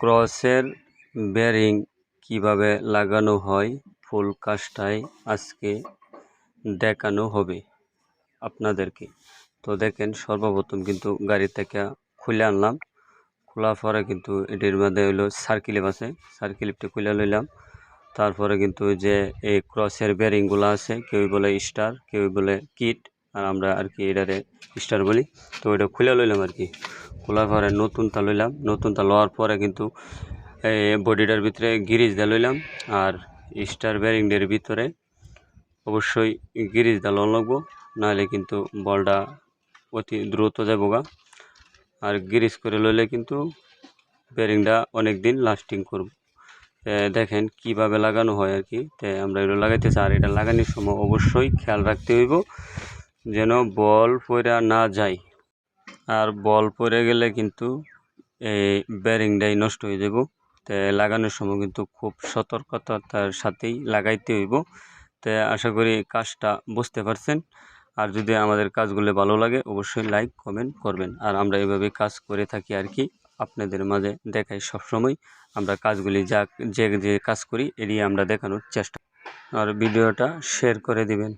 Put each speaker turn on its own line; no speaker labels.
ক্রসের বেরিং কীভাবে লাগানো হয় ফুল কাজটাই আজকে দেখানো হবে আপনাদেরকে। তো দেখেন, সর্বপ্রথম কিন্তু গাড়ি থেকে খুলে আনলাম। খোলার পরে কিন্তু এটির মধ্যে হলো সার্কিলিপ আছে। সার্কিলিপটি খুলে লইলাম। তারপরে কিন্তু যে এই ক্রসের বেরিংগুলো আছে কেউ বলে স্টার কেউ বলে কিট আর আমরা আর কি এটারে স্টার বলি। তো এটা খুলে লইলাম আর কি। খোলার পরে নতুনটা লইলাম। নতুনটা লওয়ার পরে কিন্তু এই বডিটার ভিতরে গিরিজ দিয়ে লইলাম। আর স্টার বেরিংদের ভিতরে অবশ্যই গিরিজ দিয়ে লন লাগবো। নাহলে কিন্তু বলটা অতি দ্রুত যাব গা। আর গিরিজ করে লইলে কিন্তু বেরিংটা অনেক দিন লাস্টিং করব দেখেন কীভাবে লাগানো হয় আর কি। তো আমরা এগুলো লাগাইতেছি আর এটা লাগানোর সময় অবশ্যই খেয়াল রাখতে হইব। যেন বল পড়া না যায়। আর বল পড়ে গেলে কিন্তু এই ব্যারিংটাই নষ্ট হয়ে যাব তো লাগানোর সময় কিন্তু খুব সতর্কতার সাথেই লাগাইতে হইব। তো আশা করি কাজটা বুঝতে পারছেন। আর যদি আমাদের কাজগুলো ভালো লাগে, অবশ্যই লাইক কমেন্ট করবেন। আর আমরা এভাবে কাজ করে থাকি আর কি, আপনাদের মাঝে দেখাই সবসময়। আমরা কাজগুলি যা, যে যে কাজ করি এড়িয়ে আমরা দেখানোর চেষ্টা। আর ভিডিওটা শেয়ার করে দিবেন।